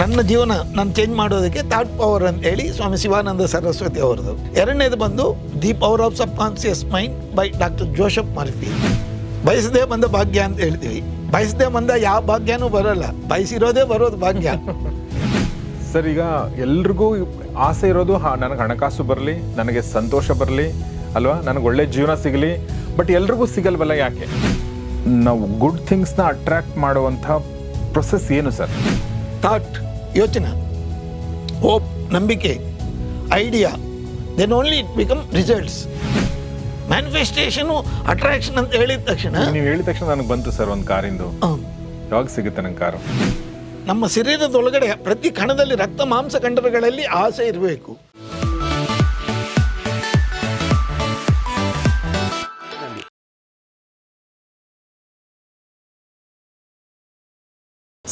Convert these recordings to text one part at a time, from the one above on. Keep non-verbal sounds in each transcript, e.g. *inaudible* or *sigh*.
ನನ್ನ ಜೀವನ ನಾನು ಚೇಂಜ್ ಮಾಡೋದಕ್ಕೆ ಥಾಟ್ ಪವರ್ ಅಂತ ಹೇಳಿ ಸ್ವಾಮಿ ಶಿವಾನಂದ ಸರಸ್ವತಿ ಅವರದು ಎರಡನೇದು ಬಂದು the power of subconscious mind by doctor Joseph Murphy ಬಯಸದೇ ಬಂದ ಭಾಗ್ಯ ಅಂತ ಹೇಳ್ತೀವಿ. ಬಯಸದೇ ಬಂದ ಯಾವ ಭಾಗ್ಯನೂ ಬರಲ್ಲ. ಬಯಸಿರೋದೇ ಬರೋದು ಭಾಗ್ಯ. *laughs* ಸರ್ ಈಗ ಎಲ್ರಿಗೂ ಆಸೆ ಇರೋದು ಹಾ ನನಗೆ ಹಣಕಾಸು ಬರಲಿ ನನಗೆ ಸಂತೋಷ ಬರಲಿ ಅಲ್ವಾ? ನನಗೆ ಒಳ್ಳೆ ಜೀವನ ಸಿಗಲಿ. ಬಟ್ ಎಲ್ರಿಗೂ ಸಿಗಲ್ವಲ್ಲ ಯಾಕೆ? ನಾವು ಗುಡ್ ಥಿಂಗ್ಸ್ನ ಅಟ್ರಾಕ್ಟ್ ಮಾಡುವಂಥ ಪ್ರೊಸೆಸ್ ಏನು ಸರ್? ಥಾಟ್ ಯೋಚನೆ ಹೋಪ್ ನಂಬಿಕೆ idea then only it become results manifestation attraction ಅಂತ ಹೇಳಿದ ತಕ್ಷಣ ನೀವು ಹೇಳಿದ ತಕ್ಷಣ ನನಗೆ ಬಂತು ಸರ್ ಒಂದು ಕಾರಿಂದು ಯಾವಾಗ ಸಿಗುತ್ತೆ ನಂಗೆ ಕಾರು? ನಮ್ಮ ಶರೀರದೊಳಗಡೆ ಪ್ರತಿ ಕಣದಲ್ಲಿ ರಕ್ತ ಮಾಂಸ ಕಂಡರಗಳಲ್ಲಿ ಆಸೆ ಇರಬೇಕು.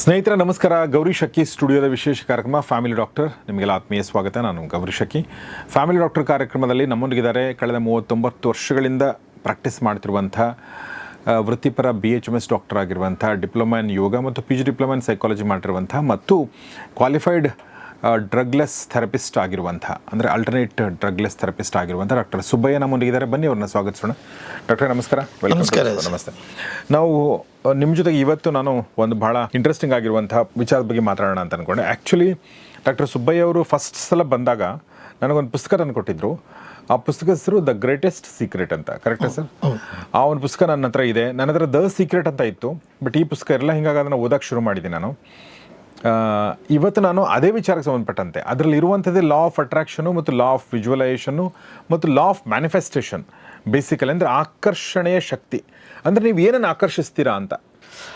ಸ್ನೇಹಿತರೆ, ನಮಸ್ಕಾರ. ಗೌರಿ ಶಕ್ಕಿ ಸ್ಟುಡಿಯೋದ ವಿಶೇಷ ಕಾರ್ಯಕ್ರಮ ಫ್ಯಾಮಿಲಿ ಡಾಕ್ಟರ್. ನಿಮಗೆಲ್ಲ ಆತ್ಮೀಯ ಸ್ವಾಗತ. ನಾನು ಗೌರಿ ಶಕ್ಕಿ ಫ್ಯಾಮಿಲಿ ಡಾಕ್ಟರ್ ಕಾರ್ಯಕ್ರಮದಲ್ಲಿ ನಮ್ಮೊಂದಿಗಿದ್ದಾರೆ. ಕಳೆದ ಮೂವತ್ತೊಂಬತ್ತು ವರ್ಷಗಳಿಂದ ಪ್ರಾಕ್ಟೀಸ್ ಮಾಡ್ತಿರುವಂಥ ವೃತ್ತಿಪರ B H M S doctor ಆಗಿರುವಂಥ, ಡಿಪ್ಲೊಮಾ ಇನ್ ಯೋಗ ಮತ್ತು P G diploma in psychology ಮಾಡಿರುವಂಥ ಮತ್ತು ಕ್ವಾಲಿಫೈಡ್ ಡ್ರಗ್ಲೆಸ್ ಥೆರಪಿಸ್ಟ್ ಆಗಿರುವಂಥ ಅಂದರೆ ಅಲ್ಟರ್ನೇಟ್ ಡ್ರಗ್ಲೆಸ್ ಥೆರಪಿಸ್ಟ್ ಆಗಿರುವಂಥ ಡಾಕ್ಟರ್ ಸುಬ್ಬಯ್ಯ ನಮ್ಮೊಂದಿಗಿದ್ದಾರೆ ಬನ್ನಿ ಅವ್ರನ್ನ ಸ್ವಾಗತಿಸೋಣ. ಡಾಕ್ಟರ್ ನಮಸ್ಕಾರ. ನಮಸ್ಕಾರ. ನಮಸ್ತೆ ನಾವು ನಿಮ್ಮ ಜೊತೆಗೆ ಇವತ್ತು ನಾನು ಒಂದು ಭಾಳ ಇಂಟ್ರೆಸ್ಟಿಂಗ್ ಆಗಿರುವಂಥ ವಿಚಾರದ ಬಗ್ಗೆ ಮಾತಾಡೋಣ ಅಂತ ಅನ್ಕೊಂಡೆ. ಆ್ಯಕ್ಚುಲಿ ಡಾಕ್ಟರ್ ಸುಬ್ಬಯ್ಯ ಅವರು ಫಸ್ಟ್ ಸಲ ಬಂದಾಗ ನನಗೊಂದು ಪುಸ್ತಕ ತಂದು ಕೊಟ್ಟಿದ್ದರು ಆ ಪುಸ್ತಕ ಹೆಸರು ದ ಗ್ರೇಟೆಸ್ಟ್ ಸೀಕ್ರೆಟ್ ಅಂತ. Correct sir? ಆ ಒಂದು ಪುಸ್ತಕ ನನ್ನ ಹತ್ರ ಇದೆ. ನನ್ನ ಹತ್ರ ದ ಸೀಕ್ರೆಟ್ ಅಂತ ಇತ್ತು. ಬಟ್ ಈ ಪುಸ್ತಕ ಎಲ್ಲ ಹಿಂಗಾಗಿ ಅದನ್ನು ಓದಕ್ಕೆ ಶುರು ಮಾಡಿದ್ದೀನಿ ನಾನು. ಇವತ್ತು ನಾನು ಅದೇ ವಿಚಾರಕ್ಕೆ ಸಂಬಂಧಪಟ್ಟಂತೆ. ಅದರಲ್ಲಿ ಇರುವಂಥದ್ದೇ ಲಾ ಆಫ್ ಅಟ್ರಾಕ್ಷನು ಮತ್ತು ಲಾ ಆಫ್ ವಿಜುವಲೈಸೇಷನ್ನು ಮತ್ತು ಲಾ ಆಫ್ ಮ್ಯಾನಿಫೆಸ್ಟೇಷನ್ ಬೇಸಿಕಲಿ ಅಂದರೆ ಆಕರ್ಷಣೆಯ ಶಕ್ತಿ. ಅಂದರೆ ನೀವು ಏನನ್ನು ಆಕರ್ಷಿಸ್ತೀರಾ ಅಂತ.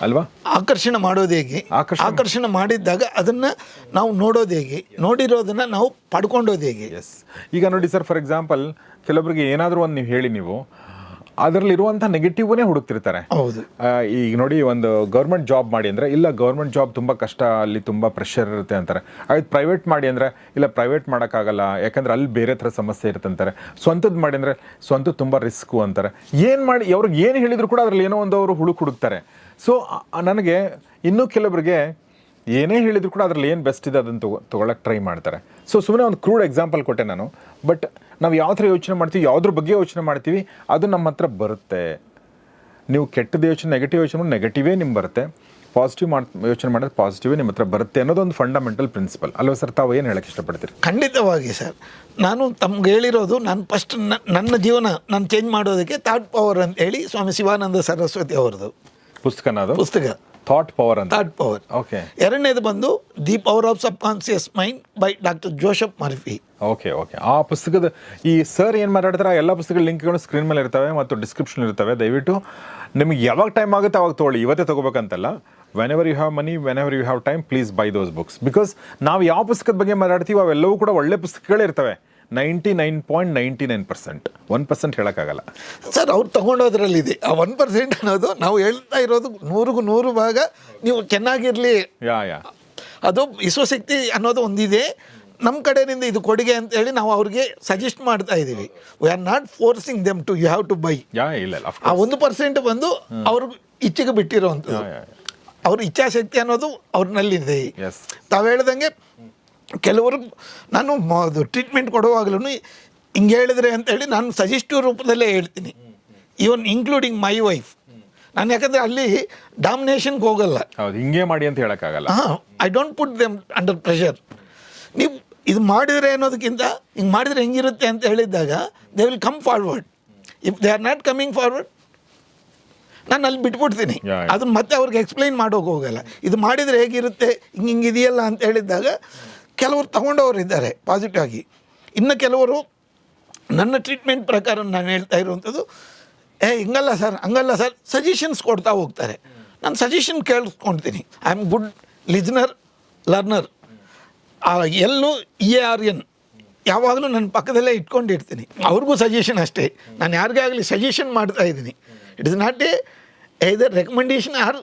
ಅಲ್ವಾ? ಆಕರ್ಷಣೆ ಮಾಡೋದು ಹೇಗೆ? ಆಕರ್ಷಣೆ- ಆಕರ್ಷಣೆ ಮಾಡಿದ್ದಾಗ ಅದನ್ನು ನಾವು ನೋಡೋದು ಹೇಗೆ? ನೋಡಿರೋದನ್ನು ನಾವು ಪಡ್ಕೊಂಡೋದು ಹೇಗೆ? ಎಸ್ ಈಗ ನೋಡಿ ಸರ್ ಫಾರ್ ಎಕ್ಸಾಂಪಲ್ ಕೆಲವೊಬ್ಬರಿಗೆ ಏನಾದರೂ ಒಂದು ನೀವು ಹೇಳಿ ನೀವು ಅದರಲ್ಲಿರುವಂಥ ನೆಗೆಟಿವ್ನೇ ಹುಡುಕ್ತಿರ್ತಾರೆ. ಹೌದು. ಈಗ ನೋಡಿ ಒಂದು ಗೌರ್ಮೆಂಟ್ ಜಾಬ್ ಮಾಡಿ ಅಂದರೆ ಇಲ್ಲ ಗೌರ್ಮೆಂಟ್ ಜಾಬ್ ತುಂಬ ಕಷ್ಟ ಅಲ್ಲಿ ತುಂಬ ಪ್ರೆಷರ್ ಇರುತ್ತೆ ಅಂತಾರೆ. ಆಯ್ತು ಪ್ರೈವೇಟ್ ಮಾಡಿ ಅಂದರೆ ಇಲ್ಲ ಪ್ರೈವೇಟ್ ಮಾಡೋಕ್ಕಾಗಲ್ಲ ಯಾಕಂದ್ರೆ ಅಲ್ಲಿ ಬೇರೆ ಥರ ಸಮಸ್ಯೆ ಇರುತ್ತೆ ಅಂತಾರೆ. ಸ್ವಂತದ್ದು ಮಾಡಿ ಅಂದರೆ ಸ್ವಂತದ್ದು ತುಂಬ ರಿಸ್ಕು ಅಂತಾರೆ. ಏನು ಮಾಡಿ ಅವ್ರಿಗೆ ಏನು ಹೇಳಿದ್ರು ಕೂಡ ಅದರಲ್ಲಿ ಏನೋ ಒಂದು ಅವರು ಹುಡುಕ್ ಹುಡುಕ್ತಾರೆ. ಸೊ ನನಗೆ ಇನ್ನೂ ಕೆಲವರಿಗೆ ಏನೇ ಹೇಳಿದ್ರು ಕೂಡ ಅದರಲ್ಲಿ ಏನು ಬೆಸ್ಟ್ ಇದೆ ಅದನ್ನು ತಗೋ ತೊಗೊಳಕ್ಕೆ ಟ್ರೈ ಮಾಡ್ತಾರೆ. ಸೊ ಸುಮ್ಮನೆ ಒಂದು ಕ್ರೂಡ್ ಎಕ್ಸಾಂಪಲ್ ಕೊಟ್ಟೆ ನಾನು. ಬಟ್ ನಾವು ಯಾವ ಥರ ಯೋಚನೆ ಮಾಡ್ತೀವಿ ಯಾವುದ್ರ ಬಗ್ಗೆ ಯೋಚನೆ ಮಾಡ್ತೀವಿ ಅದು ನಮ್ಮ ಹತ್ರ ಬರುತ್ತೆ. ನೀವು ಕೆಟ್ಟದ್ದು ಯೋಚನೆ ನೆಗೆಟಿವ್ ಯೋಚನೆ ಮಾಡಿ ನೆಗೆಟಿವೇ ನಿಮ್ಮ ಬರುತ್ತೆ. ಪಾಸಿಟಿವ್ ಮಾಡಿ ಯೋಚನೆ ಮಾಡಿದ್ರೆ ಪಾಸಿಟಿವೇ ನಿಮ್ಮ ಹತ್ರ ಬರುತ್ತೆ ಅನ್ನೋದು ಒಂದು ಫಂಡಮೆಂಟಲ್ ಪ್ರಿನ್ಸಿಪಲ್ ಅಲ್ವಾ ಸರ್ ತಾವು ಏನು ಹೇಳಕ್ಕೆ ಇಷ್ಟಪಡ್ತೀರಿ? ಖಂಡಿತವಾಗಿ ಸರ್. ನಾನು ತಮ್ಗೆ ಹೇಳಿರೋದು ನಾನು ಫಸ್ಟ್ ನನ್ನ ಜೀವನ ನಾನು ಚೇಂಜ್ ಮಾಡೋದಕ್ಕೆ ಥಾಟ್ ಪವರ್ ಅಂತ ಹೇಳಿ ಸ್ವಾಮಿ ಶಿವಾನಂದ ಸರಸ್ವತಿ ಅವರದು ಪುಸ್ತಕನ ಅದು ಪುಸ್ತಕ. ಥಾಟ್ ಪವರ್ ಅಂತ. ಥಾಟ್ ಪವರ್ ಓಕೆ ಎರಡನೇದು ಬಂದು the power of subconscious mind by doctor Joseph Murphy okay okay ಆ ಪುಸ್ತಕದ ಈ ಸರ್ ಏನು ಮಾತಾಡ್ತಾರೆ ಆ ಎಲ್ಲ ಪುಸ್ತಕಗಳ ಲಿಂಕ್ಗಳು ಸ್ಕ್ರೀನ್ ಮೇಲೆ ಇರ್ತವೆ ಮತ್ತು ಡಿಸ್ಕ್ರಿಪ್ಷನ್ ಇರ್ತವೆ. ದಯವಿಟ್ಟು ನಿಮಗೆ ಯಾವಾಗ ಟೈಮ್ ಆಗುತ್ತೆ ಅವಾಗ ತೊಗೊಳ್ಳಿ. ಇವತ್ತೇ ತೊಗೋಬೇಕಂತಲ್ಲ. Whenever you have money whenever you have time please buy those books because ನಾವು ಯಾವ ಪುಸ್ತಕದ ಬಗ್ಗೆ ಮಾತಾಡ್ತೀವಿ ಅವೆಲ್ಲವೂ ಕೂಡ ಒಳ್ಳೆ ಪುಸ್ತಕಗಳೇ ಇರ್ತವೆ. Ninety nine point ninety nine percent one percent ಹೇಳೋಕ್ಕಾಗಲ್ಲ. ಸರ್ ಅವ್ರು ತೊಗೊಂಡೋದ್ರಲ್ಲಿದೆ. ಆ ಒನ್ ಪರ್ಸೆಂಟ್ ಅನ್ನೋದು ನಾವು ಹೇಳ್ತಾ ಇರೋದು ನೂರಿಗೂ ನೂರು ಭಾಗ ನೀವು ಚೆನ್ನಾಗಿರಲಿ. ಯಾ ಯಾ ಅದು ವಿಶ್ವಶಕ್ತಿ ಅನ್ನೋದು ಒಂದಿದೆ. ನಮ್ಮ ಕಡೆಯಿಂದ ಇದು ಕೊಡುಗೆ ಅಂತ ಹೇಳಿ ನಾವು ಅವ್ರಿಗೆ ಸಜೆಸ್ಟ್ ಮಾಡ್ತಾ ಇದ್ದೀವಿ we are not forcing them to you have to buy yeah ಇಲ್ಲ ಆ ಒಂದು ಪರ್ಸೆಂಟ್ ಬಂದು ಅವ್ರ ಇಚ್ಛೆಗೆ ಬಿಟ್ಟಿರೋವಂಥದ್ದು. ಅವ್ರ ಇಚ್ಛಾಶಕ್ತಿ ಅನ್ನೋದು ಅವ್ರನ್ನಲ್ಲಿದೆ ತಾವು ಹೇಳ್ದಂಗೆ ಕೆಲವರು ನಾನು ಟ್ರೀಟ್ಮೆಂಟ್ ಕೊಡುವಾಗಲೂ ಹಿಂಗೆ ಹೇಳಿದ್ರೆ ಅಂತ ಹೇಳಿ ನಾನು ಸಜೆಸ್ಟ್ ರೂಪದಲ್ಲೇ ಹೇಳ್ತೀನಿ. ಈವನ್ ಇನ್ಕ್ಲೂಡಿಂಗ್ ಮೈ ವೈಫ್ ನಾನು ಯಾಕಂದರೆ ಅಲ್ಲಿ ಡಾಮಿನೇಷನ್ಗೆ ಹೋಗಲ್ಲ. ಹೌದು ಹಿಂಗೆ ಮಾಡಿ ಅಂತ ಹೇಳೋಕ್ಕಾಗಲ್ಲ. ಹಾಂ I don't put them under pressure ನೀವು ಇದು ಮಾಡಿದರೆ ಅನ್ನೋದಕ್ಕಿಂತ ಹಿಂಗೆ ಮಾಡಿದರೆ ಹೆಂಗಿರುತ್ತೆ ಅಂತ ಹೇಳಿದ್ದಾಗ they will come forward if they are not coming forward ನಾನು ಅಲ್ಲಿ ಬಿಟ್ಬಿಡ್ತೀನಿ. ಅದನ್ನ ಮತ್ತೆ ಅವ್ರಿಗೆ ಎಕ್ಸ್ಪ್ಲೈನ್ ಮಾಡೋಕೆ ಹೋಗಲ್ಲ. ಇದು ಮಾಡಿದರೆ ಹೇಗಿರುತ್ತೆ ಹಿಂಗೆ ಹಿಂಗೆ ಇದೆಯಲ್ಲ ಅಂತ ಹೇಳಿದಾಗ ಕೆಲವರು ತಗೊಂಡವರು ಇದ್ದಾರೆ ಪಾಸಿಟಿವ್ ಆಗಿ. ಇನ್ನು ಕೆಲವರು ನನ್ನ ಟ್ರೀಟ್ಮೆಂಟ್ ಪ್ರಕಾರ ನಾನು ಹೇಳ್ತಾ ಇರುವಂಥದ್ದು ಏ ಹಿಂಗಲ್ಲ ಸರ್ ಹಂಗಲ್ಲ ಸರ್ ಸಜೆಷನ್ಸ್ ಕೊಡ್ತಾ ಹೋಗ್ತಾರೆ. ನಾನು suggestion ಕೇಳಿಸ್ಕೊಳ್ತೀನಿ I am good listener learner ಎಲ್ಲೂ ಇ ಎ ಆರ್ ಎನ್ ಯಾವಾಗಲೂ ನನ್ನ ಪಕ್ಕದಲ್ಲೇ ಇಟ್ಕೊಂಡಿರ್ತೀನಿ. ಅವ್ರಿಗೂ ಸಜೆಷನ್ ಅಷ್ಟೇ. ನಾನು ಯಾರಿಗೇ ಆಗಲಿ ಸಜೆಷನ್ ಮಾಡ್ತಾ ಇದ್ದೀನಿ. It is not a either recommendation or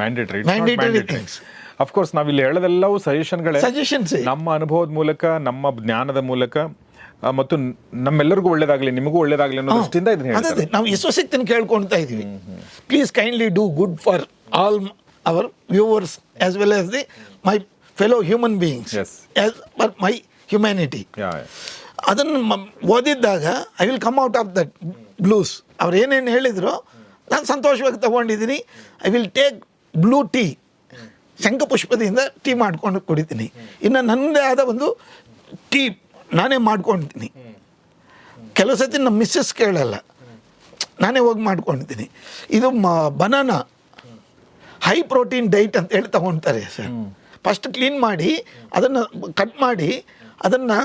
mandatory mandatory things of course ನಾವಿಲ್ಲಿ ಹೇಳೋದೆಲ್ಲವೂ ಸಜೆಷನ್ಗಳೇ ಸಜೆಷನ್ಸ್ ನಮ್ಮ ಅನುಭವದ ಮೂಲಕ ನಮ್ಮ ಜ್ಞಾನದ ಮೂಲಕ ಮತ್ತು ನಮ್ಮೆಲ್ಲರಿಗೂ ಒಳ್ಳೇದಾಗಲಿ ನಿಮಗೂ ಒಳ್ಳೇದಾಗಲಿ ಅನ್ನೋ ದೃಷ್ಟಿಯಿಂದ ಇದನ್ನ ನಾವು ಯಶಸ್ಸಿನ ಕೇಳ್ಕೊಳ್ತಾ ಇದ್ದೀವಿ. Please kindly do good for all our viewers as well as the my fellow human beings yes as per my humanity ಅದನ್ನು ಓದಿದ್ದಾಗ I will come out of that blues ಅವ್ರು ಏನೇನು ಹೇಳಿದ್ರು ನಾನು ಸಂತೋಷವಾಗಿ ತಗೊಂಡಿದ್ದೀನಿ. I will take blue tea ಶಂಖಪುಷ್ಪದಿಂದ tea ಮಾಡ್ಕೊಂಡು ಕುಡಿತೀನಿ. ಇನ್ನು ನನ್ನದೇ ಆದ ಒಂದು ಟೀ ನಾನೇ ಮಾಡ್ಕೊಂಡಿದ್ದೀನಿ. ಕೆಲವು ಸತಿ ನಮ್ಮ ಮಿಸ್ಸಸ್ ಕೇಳಲ್ಲ. ನಾನೇ ಹೋಗಿ ಮಾಡ್ಕೊಂಡಿದ್ದೀನಿ. ಇದು ಮ ಬನಾನ. ಹೈ ಪ್ರೋಟೀನ್ ಡೈಟ್ ಅಂತ ಹೇಳಿ ತಗೊಳ್ತಾರೆ ಸರ್. ಫಸ್ಟ್ ಕ್ಲೀನ್ ಮಾಡಿ ಅದನ್ನು ಕಟ್ ಮಾಡಿ ಅದನ್ನು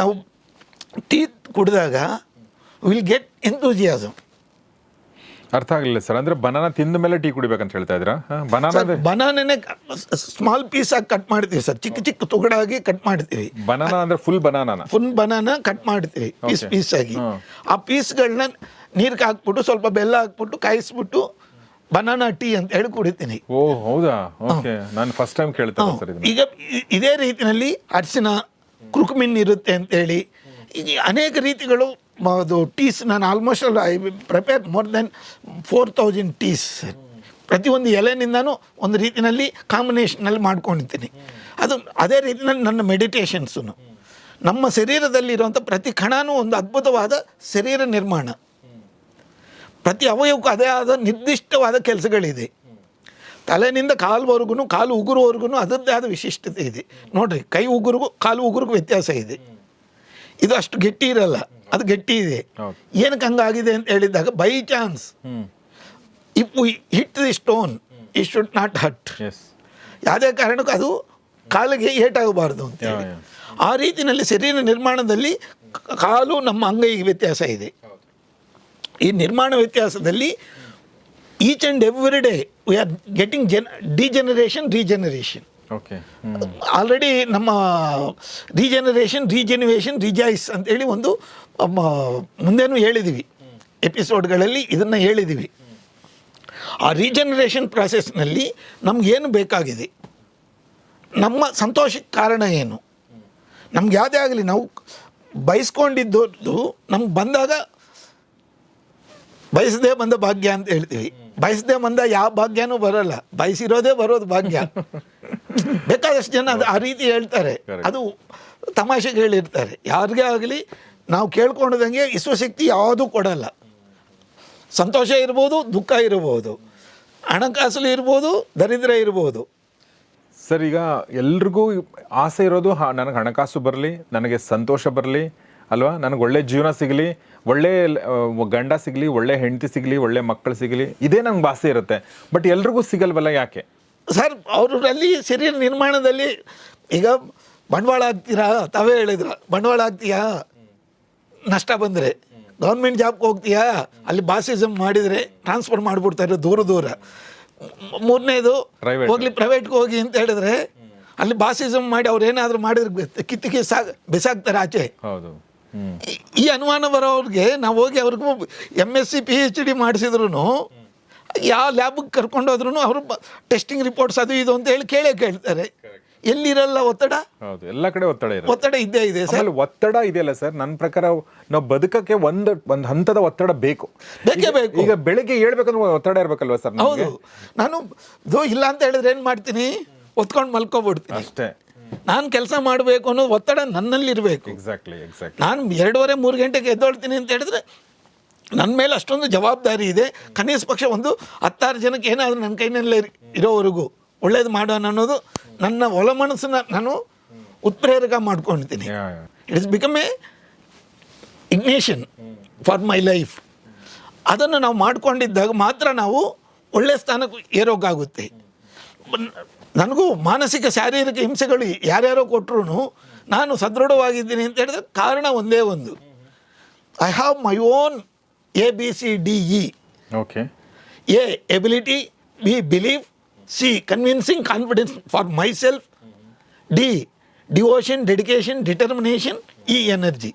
ನಾವು ಟೀ ಕುಡಿದಾಗ ವಿಲ್ ಗೆಟ್ ಎಂತೂಜಿಯಾಸಮ್ ಅರ್ಥ ಆಗಲಿಲ್ಲ ಸರ್. ಅಂದ್ರೆ ಬನಾನ ತಿಂದ ಮೇಲೆ ಟೀ ಕುಡಿಬೇಕಂತ ಹೇಳ್ತಾ ಇದ್ದೀರಾ? ಬನಾನ ಬನಾನನೇ ಸ್ಮಾಲ್ ಪೀಸ್ ಆಗಿ ಕಟ್ ಮಾಡ್ತೀವಿ ಸರ್. ಚಿಕ್ಕ ಚಿಕ್ಕ ತುಗಡಾಗಿ ಕಟ್ ಮಾಡ್ತೀವಿ. ಬನಾನ ಅಂದ್ರೆ full banana full banana cut ಮಾಡ್ತೀವಿ ಪೀಸ್. ಪೀಸ್ ಆಗಿ. ಆ ಪೀಸ್ಗಳನ್ನ ನೀರ್ಗೆ ಹಾಕ್ಬಿಟ್ಟು ಸ್ವಲ್ಪ ಬೆಲ್ಲ ಹಾಕ್ಬಿಟ್ಟು ಕಾಯಿಸ್ಬಿಟ್ಟು ಬನಾನಾ ಟೀ ಅಂತ ಹೇಳಿ ಕುಡಿತೀನಿ. ಓ ಹೌದಾ? ಓಕೆ ನಾನು ಫಸ್ಟ್ ಟೈಮ್ ಕೇಳ್ತಾ ಸರ್ ಇದನ್ನ. ಈಗ ಇ- ಇದೇ ರೀತಿಯಲ್ಲಿ ಅರ್ಶಿನ ಕ್ರುಕ್ಮಿನ್ ಇರುತ್ತೆ ಅಂತೇಳಿ ಈಗ ಅನೇಕ ರೀತಿಗಳು ಮ- ಅದು ಟೀಸ್ ನಾನು almost I prepare more then four thousand teas ಪ್ರತಿಯೊಂದು ಎಲೆನಿಂದನೂ ಒಂದು ರೀತಿಯಲ್ಲಿ ಕಾಂಬಿನೇಷನಲ್ಲಿ ಮಾಡ್ಕೊಂಡಿರ್ತೀನಿ ಅದು ಅದೇ ರೀತಿಯಲ್ಲಿ ನನ್ನ ಮೆಡಿಟೇಷನ್ಸು ನಮ್ಮ ಶರೀರದಲ್ಲಿರುವಂಥ ಪ್ರತಿ ಕಣನೂ ಒಂದು ಅದ್ಭುತವಾದ ಶರೀರ ನಿರ್ಮಾಣ. ಪ್ರತಿ ಅವಯವಕ್ಕೂ ಅದೇ ಆದ ನಿರ್ದಿಷ್ಟವಾದ ಕೆಲಸಗಳಿದೆ. ತಲೆನಿಂದ ಕಾಲುವರೆಗೂ ಕಾಲು ಉಗುರುವರೆಗೂ ಅದರದ್ದೇ ಆದ ವಿಶಿಷ್ಟತೆ ಇದೆ. ನೋಡ್ರಿ ಕೈ ಉಗುರಿಗೂ ಕಾಲು ಉಗುರಿಗೂ ವ್ಯತ್ಯಾಸ ಇದೆ. ಇದು ಅಷ್ಟು ಗಟ್ಟಿ ಇರಲ್ಲ ಅದು ಗಟ್ಟಿ ಇದೆ. ಏನಕ್ಕೆ ಹಂಗಾಗಿದೆ ಅಂತ ಹೇಳಿದಾಗ by chance. If we hit the stone it should not hurt ಯಾವುದೇ ಕಾರಣಕ್ಕೂ ಅದು ಕಾಲಿಗೆ ಏಟಾಗಬಾರ್ದು ಅಂತ ಹೇಳಿ ಆ ರೀತಿಯಲ್ಲಿ ಶರೀರ ನಿರ್ಮಾಣದಲ್ಲಿ ಕಾಲು ನಮ್ಮ ಅಂಗೈಗೆ ವ್ಯತ್ಯಾಸ ಇದೆ. ಈ ನಿರ್ಮಾಣ ವ್ಯತ್ಯಾಸದಲ್ಲಿ each and every day we are getting Jan degeneration regeneration okay already ನಮ್ಮ ರೀಜೆನರೇಷನ್ ರೀಜೆನಿವೇಷನ್ ರಿಜಾಯ್ಸ್ ಅಂತೇಳಿ ಒಂದು ಮುಂದೆನೂ ಹೇಳಿದ್ದೀವಿ ಎಪಿಸೋಡ್ಗಳಲ್ಲಿ ಇದನ್ನು ಹೇಳಿದ್ದೀವಿ ಆ ರೀಜನರೇಷನ್ ಪ್ರಾಸೆಸ್ನಲ್ಲಿ ನಮಗೇನು ಬೇಕಾಗಿದೆ? ನಮ್ಮ ಸಂತೋಷಕ್ಕೆ ಕಾರಣ ಏನು? ನಮ್ಗೆ ಯಾವುದೇ ಆಗಲಿ ನಾವು ಬಯಸ್ಕೊಂಡಿದ್ದು ನಮ್ಗೆ ಬಂದಾಗ ಬಯಸದೇ ಬಂದ ಭಾಗ್ಯ ಅಂತ ಹೇಳ್ತೀವಿ. ಬಯಸದೇ ಬಂದ ಯಾವ ಭಾಗ್ಯನೂ ಬರಲ್ಲ. ಬಯಸಿರೋದೇ ಬರೋದು ಭಾಗ್ಯ. ಬೇಕಾದಷ್ಟು ಜನ ಅದು ಆ ರೀತಿ ಹೇಳ್ತಾರೆ. ಅದು ತಮಾಷೆಗೆ ಹೇಳಿರ್ತಾರೆ. ಯಾರಿಗೇ ಆಗಲಿ ನಾವು ಕೇಳ್ಕೊಂಡದಂಗೆ ವಿಶ್ವಶಕ್ತಿ ಯಾವುದೂ ಕೊಡಲ್ಲ. ಸಂತೋಷ ಇರ್ಬೋದು ದುಃಖ ಇರ್ಬೋದು. ಹಣಕಾಸಲ್ಲಿ ಇರ್ಬೋದು ದರಿದ್ರ ಇರ್ಬೋದು. ಸರ್ ಈಗ ಎಲ್ರಿಗೂ ಆಸೆ ಇರೋದು ಹ- ನನಗೆ ಹಣಕಾಸು ಬರಲಿ ನನಗೆ ಸಂತೋಷ ಬರಲಿ ಅಲ್ವಾ? ನನಗೆ ಒಳ್ಳೆ ಜೀವನ ಸಿಗಲಿ ಒಳ್ಳೆ ಗಂಡ ಸಿಗಲಿ ಒಳ್ಳೆ ಹೆಂಡತಿ ಸಿಗಲಿ ಒಳ್ಳೆ ಮಕ್ಕಳು ಸಿಗಲಿ ಇದೇ ನಂಗೆ ಆಸೆ ಇರುತ್ತೆ. ಬಟ್ ಎಲ್ರಿಗೂ ಸಿಗಲ್ವಲ್ಲ ಯಾಕೆ? ಸರ್ ಅವರಲ್ಲಿ ಶರೀರ ನಿರ್ಮಾಣದಲ್ಲಿ ಈಗ ಬಂಡವಾಳ ಆಗ್ತೀರಾ ತಾವೇ ಹೇಳಿದ್ರ ಬಂಡವಾಳ ಆಗ್ತೀಯಾ ನಷ್ಟ ಬಂದರೆ. ಗೌರ್ಮೆಂಟ್ ಜಾಬ್ಗೆ ಹೋಗ್ತೀಯಾ? ಅಲ್ಲಿ ಬಾಸಿಸಮ್ ಮಾಡಿದರೆ ಟ್ರಾನ್ಸ್ಫರ್ ಮಾಡಿಬಿಡ್ತಾರೆ ದೂರ ದೂರ. ಮೂರನೇದು. ಹೋಗ್ಲಿ ಪ್ರೈವೇಟ್ಗೆ ಹೋಗಿ ಅಂತ ಹೇಳಿದ್ರೆ ಅಲ್ಲಿ ಬಾಸಿಸಮ್ ಮಾಡಿ ಅವ್ರು ಏನಾದರೂ ಮಾಡಿದ್ರೆ ಕಿತ್ತಿಗೆ ಸಾ ಬಿಸಾಕ್ತಾರೆ ಆಚೆ. ಹೌದು. ಈ- ಅನುಮಾನ ಬರೋರಿಗೆ ನಾವು ಹೋಗಿ ಅವ್ರಿಗೂ M S C P H D ಮಾಡಿಸಿದ್ರು ಯಾವ ಲ್ಯಾಬ್ಗೆ ಕರ್ಕೊಂಡು ಹೋದ್ರೂ ಅವರು ಟೆಸ್ಟಿಂಗ್ ರಿಪೋರ್ಟ್ಸ್ ಅದು ಇದು ಅಂತ ಹೇಳಿ ಕೇಳೇ ಕೇಳ್ತಾರೆ. ಎಲ್ಲಿರಲ್ಲ ಒತ್ತಡ? ಹೌದು ಎಲ್ಲ ಕಡೆ ಒತ್ತಡ ಇದೆ ಒತ್ತಡ ಇದ್ದೇ ಇದೆ ಸರ್. ಒತ್ತಡ ಇದೆಯಲ್ಲ ಸರ್ ನನ್ನ ಪ್ರಕಾರ ನಾವು ಬದುಕಕ್ಕೆ ಒಂದು ಒಂದು ಹಂತದ ಒತ್ತಡ ಬೇಕು. ಬೇಕೇ ಬೇಕು. ಈಗ ಬೆಳಿಗ್ಗೆ ಹೇಳ್ಬೇಕಂದ್ರೆ ಒತ್ತಡ ಇರಬೇಕಲ್ವಾ ಸರ್ ಹೌದು. ನಾನು ಇದು ಇಲ್ಲ ಅಂತ ಹೇಳಿದ್ರೆ ಏನು ಮಾಡ್ತೀನಿ? ಒತ್ಕೊಂಡು ಮಲ್ಕೊಬಿಡ್ತೀನಿ. ಅಷ್ಟೇ. ನಾನು ಕೆಲಸ ಮಾಡಬೇಕು ಅನ್ನೋ ಒತ್ತಡ ನನ್ನಲ್ಲಿರಬೇಕು. ಎಕ್ಸಾಕ್ಟ್ಲಿ ಎಕ್ಸಾಕ್ಟ್ ನಾನು ಎರಡೂವರೆ ಮೂರು ಗಂಟೆಗೆ ಎದ್ದೊಳ್ತೀನಿ ಅಂತ ಹೇಳಿದ್ರೆ ನನ್ನ ಮೇಲೆ ಅಷ್ಟೊಂದು ಜವಾಬ್ದಾರಿ ಇದೆ. ಕನಿಷ್ಠ ಪಕ್ಷ ಒಂದು ಹತ್ತಾರು ಜನಕ್ಕೆ ಏನಾದರೂ ನನ್ನ ಕೈನಲ್ಲೇ ಇರೋವರೆಗೂ ಒಳ್ಳೇದು ಮಾಡೋಣ ಅನ್ನೋದು ನನ್ನ ಒಳ ಮನಸ್ಸನ್ನ ನಾನು ಉತ್ಪ್ರೇರಕ ಮಾಡ್ಕೊಳ್ತೀನಿ. It is become a ignition for my life ಅದನ್ನು ನಾವು ಮಾಡಿಕೊಂಡಿದ್ದಾಗ ಮಾತ್ರ ನಾವು ಒಳ್ಳೆಯ ಸ್ಥಾನಕ್ಕೆ ಏರೋಕ್ಕಾಗುತ್ತೆ ನನಗೂ ಮಾನಸಿಕ ಶಾರೀರಿಕ ಹಿಂಸೆಗಳು ಯಾರ್ಯಾರೋ ಕೊಟ್ಟರು ನಾನು ಸದೃಢವಾಗಿದ್ದೀನಿ ಅಂತ ಹೇಳಿದ್ರೆ ಕಾರಣ ಒಂದೇ ಒಂದು. I have my own A B C D E okay A ability B believe C convincing confidence for myself D devotion dedication determination E energy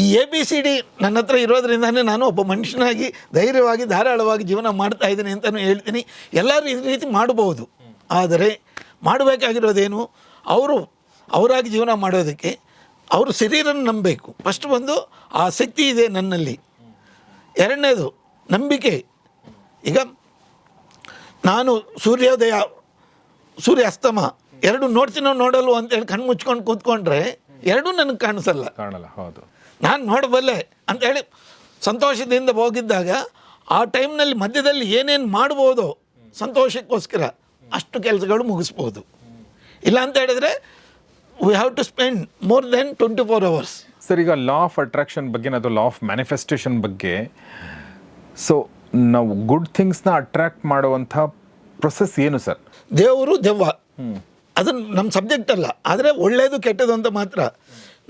ಈ ಎ ಬಿ ಸಿ ಡಿ ನನ್ನ ಹತ್ರ ಇರೋದ್ರಿಂದಾನೇ ನಾನು ಒಬ್ಬ ಮನುಷ್ಯನಾಗಿ ಧೈರ್ಯವಾಗಿ ಧಾರಾಳವಾಗಿ ಜೀವನ ಮಾಡ್ತಾ ಇದ್ದೀನಿ ಅಂತಲೂ ಹೇಳ್ತೀನಿ. ಎಲ್ಲರೂ ಈ ರೀತಿ ಮಾಡಬಹುದು. ಆದರೆ ಮಾಡಬೇಕಾಗಿರೋದೇನು ಅವರು ಅವರಾಗಿ ಜೀವನ ಮಾಡೋದಕ್ಕೆ ಅವರು ಶರೀರನ ನಂಬಬೇಕು. ಫಸ್ಟ್ ಬಂದು ಆ ಶಕ್ತಿ ಇದೆ ನನ್ನಲ್ಲಿ. ಎರಡನೇದು ನಂಬಿಕೆ. ಈಗ ನಾನು ಸೂರ್ಯೋದಯ ಸೂರ್ಯಾಸ್ತಮ ಎರಡು ನೋಡ್ತೀನೋ ನೋಡಲ್ವೋ ಅಂತೇಳಿ ಕಣ್ಣು ಮುಚ್ಕೊಂಡು ಕೂತ್ಕೊಂಡ್ರೆ ಎರಡೂ ನನಗೆ ಕಾಣಿಸಲ್ಲ. ಕಾಣಲ್ಲ ಹೌದು. ನಾನು ನೋಡಬಲ್ಲೆ ಅಂತೇಳಿ ಸಂತೋಷದಿಂದ ಹೋಗಿದ್ದಾಗ ಆ ಟೈಮ್ನಲ್ಲಿ ಮಧ್ಯದಲ್ಲಿ ಏನೇನು ಮಾಡ್ಬೋದು ಸಂತೋಷಕ್ಕೋಸ್ಕರ ಅಷ್ಟು ಕೆಲಸಗಳು ಮುಗಿಸ್ಬೋದು. ಇಲ್ಲ ಅಂತ ಹೇಳಿದ್ರೆ we have to spend more then twenty four hours sir ಈಗ ಲಾ ಆಫ್ ಅಟ್ರಾಕ್ಷನ್ ಬಗ್ಗೆ ಅದು ಲಾ ಆಫ್ ಮ್ಯಾನಿಫೆಸ್ಟೇಷನ್ ಬಗ್ಗೆ ಸೊ ನಾವು ಗುಡ್ ಥಿಂಗ್ಸ್ನ ಅಟ್ರಾಕ್ಟ್ ಮಾಡುವಂಥ ಪ್ರೊಸೆಸ್ ಏನು ಸರ್? ದೇವರು ದೆವ್ವ. ಅದು ನಮ್ಮ ಸಬ್ಜೆಕ್ಟ್ ಅಲ್ಲ. ಆದರೆ ಒಳ್ಳೆಯದು ಕೆಟ್ಟದು ಅಂತ ಮಾತ್ರ.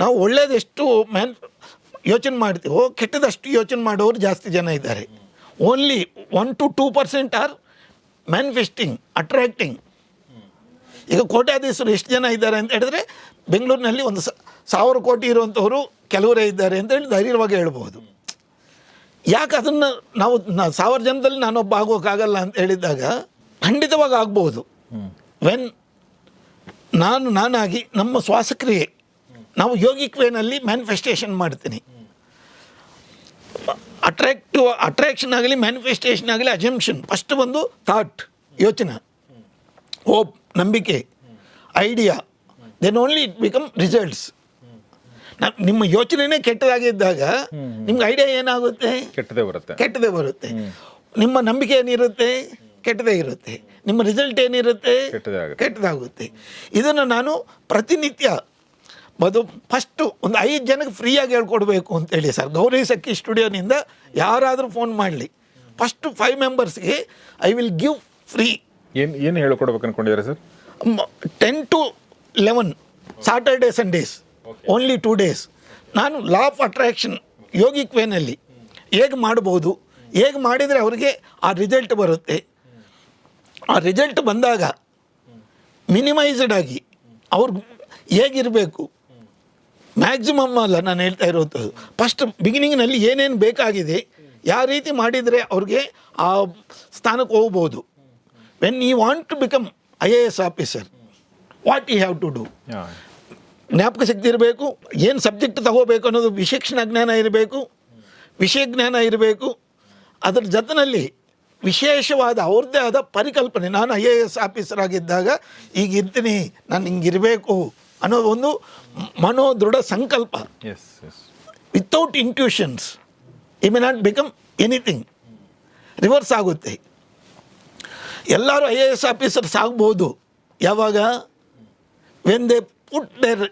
ನಾವು ಒಳ್ಳೇದು ಎಷ್ಟು ಮ್ಯಾನ್ ಯೋಚನೆ ಮಾಡ್ತೀವೋ ಕೆಟ್ಟದಷ್ಟು ಯೋಚನೆ ಮಾಡೋರು ಜಾಸ್ತಿ ಜನ ಇದ್ದಾರೆ. Only one to two percent are manifesting attracting ಈಗ ಕೋಟ್ಯಾಧೀಶರು ಎಷ್ಟು ಜನ ಇದ್ದಾರೆ ಅಂತ ಹೇಳಿದ್ರೆ ಬೆಂಗಳೂರಿನಲ್ಲಿ ಒಂದು ಸಾವಿರ ಕೋಟಿ ಇರುವಂಥವರು ಕೆಲವರೇ ಇದ್ದಾರೆ ಅಂತ ಹೇಳಿ ಧೈರ್ಯವಾಗಿ ಹೇಳ್ಬೋದು ಯಾಕೆ ಅದನ್ನು ನಾವು ಸಾವಿರ ಜನದಲ್ಲಿ ನಾನೊಬ್ಬ ಆಗೋಕ್ಕಾಗಲ್ಲ ಅಂತ ಹೇಳಿದಾಗ ಖಂಡಿತವಾಗಿ ಆಗ್ಬೋದು ವೆನ್ ನಾನು, ನಾನಾಗಿ ನಮ್ಮ ಶ್ವಾಸಕ್ರಿಯೆ, ನಾವು ಯೋಗಿಕ್ ವೇನಲ್ಲಿ ಮ್ಯಾನಿಫೆಸ್ಟೇಷನ್ ಮಾಡ್ತೀನಿ. ಅಟ್ರಾಕ್ಟಿವ್ ಅಟ್ರಾಕ್ಷನ್ ಆಗಲಿ ಮ್ಯಾನಿಫೆಸ್ಟೇಷನ್ ಆಗಲಿ ಅಜಂಪ್ಷನ್ ಫಸ್ಟ್ ಬಂದು ಥಾಟ್ ಯೋಚನೆ. ಹೋಪ್ ನಂಬಿಕೆ idea then only it become results ನಿಮ್ಮ ಯೋಚನೆನೇ ಕೆಟ್ಟದಾಗಿದ್ದಾಗ ನಿಮ್ಗೆ ಐಡಿಯಾ ಏನಾಗುತ್ತೆ? ಕೆಟ್ಟದೇ ಬರುತ್ತೆ. ಕೆಟ್ಟದೇ ಬರುತ್ತೆ. ನಿಮ್ಮ ನಂಬಿಕೆ ಏನಿರುತ್ತೆ? ಕೆಟ್ಟದೇ ಇರುತ್ತೆ. ನಿಮ್ಮ ರಿಸಲ್ಟ್ ಏನಿರುತ್ತೆ? ಕೆಟ್ಟದೇ ಕೆಟ್ಟದಾಗುತ್ತೆ. ಇದನ್ನು ನಾನು ಪ್ರತಿನಿತ್ಯ ಬದು ಫಸ್ಟು ಒಂದು ಐದು ಜನಕ್ಕೆ ಫ್ರೀಯಾಗಿ ಹೇಳ್ಕೊಡ್ಬೇಕು ಅಂತೇಳಿ ಸರ್. ಗೌರಿ ಸಖಿ ಸ್ಟುಡಿಯೋನಿಂದ ಯಾರಾದರೂ ಫೋನ್ ಮಾಡಲಿ. ಫಸ್ಟು ಫೈವ್ ಮೆಂಬರ್ಸ್ಗೆ ಐ ವಿಲ್ ಗಿವ್ ಫ್ರೀ ಏನು ಏನು ಹೇಳ್ಕೊಡ್ಬೇಕು ಅನ್ಕೊಂಡಿದ್ದಾರೆ sir? Ten to eleven Saturday Sundays only two days ನಾನು ಲಾ ಆಫ್ ಅಟ್ರಾಕ್ಷನ್ ಯೋಗಿಕ್ ವೇನಲ್ಲಿ ಹೇಗೆ ಮಾಡ್ಬೋದು? ಹೇಗೆ ಮಾಡಿದರೆ ಅವರಿಗೆ ಆ ರಿಸಲ್ಟ್ ಬರುತ್ತೆ? ಆ ರಿಸಲ್ಟ್ ಬಂದಾಗ ಮಿನಿಮೈಸ್ಡ್ ಆಗಿ ಅವ್ರಿಗೆ ಹೇಗಿರಬೇಕು? ಮ್ಯಾಕ್ಸಿಮಮ್ ಅಲ್ಲ ನಾನು ಹೇಳ್ತಾ ಇರೋದು. ಫಸ್ಟ್ ಬಿಗಿನಿಂಗ್ನಲ್ಲಿ ಏನೇನು ಬೇಕಾಗಿದೆ ಯಾವ ರೀತಿ ಮಾಡಿದರೆ ಅವ್ರಿಗೆ ಆ ಸ್ಥಾನಕ್ಕೆ ಹೋಗ್ಬೋದು. When you want to become I A S officer what you have to do ಜ್ಞಾಪಕ ಶಕ್ತಿ ಇರಬೇಕು ಏನು ಸಬ್ಜೆಕ್ಟ್ ತಗೋಬೇಕು ಅನ್ನೋದು ವಿಶೇಷಣ ಜ್ಞಾನ ಇರಬೇಕು ವಿಷಯ ಜ್ಞಾನ ಇರಬೇಕು. ಅದರ ಜೊತೆಯಲ್ಲಿ ವಿಶೇಷವಾದ ಅವ್ರದ್ದೇ ಆದ ಪರಿಕಲ್ಪನೆ. ನಾನು ಐ ಎ ಎಸ್ ಆಫೀಸರ್ ಆಗಿದ್ದಾಗ ಈಗ ನಾನು ಹಿಂಗಿರಬೇಕು. ಅನ್ನೋ ಒಂದು ಮನೋದೃಢ ಸಂಕಲ್ಪ. Without intuitions he may not become anything reverse ಆಗುತ್ತೆ. ಎಲ್ಲರೂ ಐ ಎ ಎಸ್ ಆಫೀಸರ್ಸ್ ಆಗ್ಬೋದು. ಯಾವಾಗ? When they put their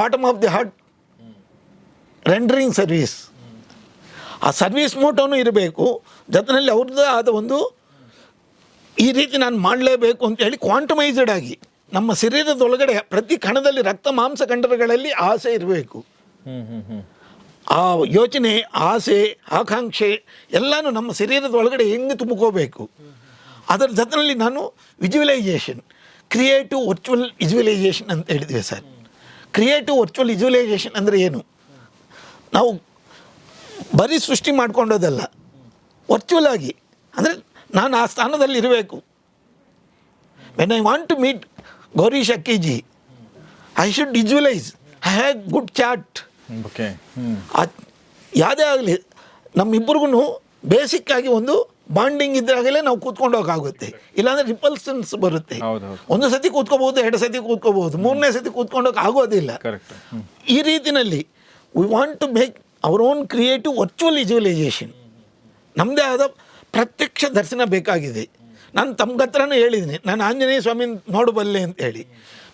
bottom of the heart rendering service ಆ ಸರ್ವೀಸ್ ಮೋಟೋನು ಇರಬೇಕು. ಜೊತೆಯಲ್ಲಿ ಅವ್ರದ್ದೇ ಆದ ಒಂದು ಈ ರೀತಿ ನಾನು ಮಾಡಲೇಬೇಕು ಅಂತ ಹೇಳಿ ಕ್ವಾಂಟಮೈಸ್ಡ್ ಆಗಿ. ನಮ್ಮ ಶರೀರದೊಳಗಡೆ ಪ್ರತಿ ಕಣದಲ್ಲಿ ರಕ್ತ ಮಾಂಸ ಕಂಡರಗಳಲ್ಲಿ ಆಸೆ ಇರಬೇಕು. ಆ ಯೋಚನೆ ಆಸೆ ಆಕಾಂಕ್ಷೆ ಎಲ್ಲನೂ ನಮ್ಮ ಶರೀರದ ಒಳಗಡೆ ಹೆಂಗೆ ತುಂಬಿಕೋಬೇಕು? ಅದರ ಜೊತೆಯಲ್ಲಿ ನಾನು ವಿಜುವಲೈಸೇಷನ್ ಕ್ರಿಯೇಟಿವ್ ವರ್ಚುವಲ್ ವಿಜುವಲೈಸೇಷನ್ ಅಂತ ಹೇಳಿದ್ವಿ ಸರ್. ಕ್ರಿಯೇಟಿವ್ ವರ್ಚುವಲ್ ವಿಜುವಲೈಸೇಷನ್ ಅಂದರೆ ಏನು? ನಾವು ಬರೀ ಸೃಷ್ಟಿ ಮಾಡ್ಕೊಂಡೋದಲ್ಲ ವರ್ಚುವಲ್ ಆಗಿ. ಅಂದರೆ ನಾನು ಆ ಸ್ಥಾನದಲ್ಲಿ ಇರಬೇಕು. When I want to meet Gauri ಶಕ್ಕಿಜಿ. I should visualise I have good chat okay ಯಾವುದೇ ಆಗಲಿ ನಮ್ಮಿಬ್ಬರಿಗೂ ಆಗಿ ಒಂದು ಬಾಂಡಿಂಗ್ ಇದ್ದಾಗಲೇ ನಾವು ಕೂತ್ಕೊಂಡೋಗಾಗುತ್ತೆ ಇಲ್ಲಾಂದ್ರೆ ರಿಪಲ್ಸನ್ಸ್ ಬರುತ್ತೆ. ಒಂದು ಸತಿ ಕೂತ್ಕೋಬಹುದು ಎರಡು ಸತಿ ಕೂತ್ಕೋಬಹುದು ಮೂರನೇ ಸತಿ ಕೂತ್ಕೊಂಡೋಕೆ ಆಗೋದಿಲ್ಲ. ಈ ರೀತಿನಲ್ಲಿ we want to make our own creative virtual visualisation ನಮ್ಮದೇ ಆದ ಪ್ರತ್ಯಕ್ಷ ದರ್ಶನ ಬೇಕಾಗಿದೆ. ನಾನು ತಮ್ಗೆ ಹತ್ರನೂ ಹೇಳಿದ್ದೀನಿ. ನಾನು ಆಂಜನೇಯ ಸ್ವಾಮಿ ನೋಡಬಲ್ಲೆ ಅಂತ ಹೇಳಿ.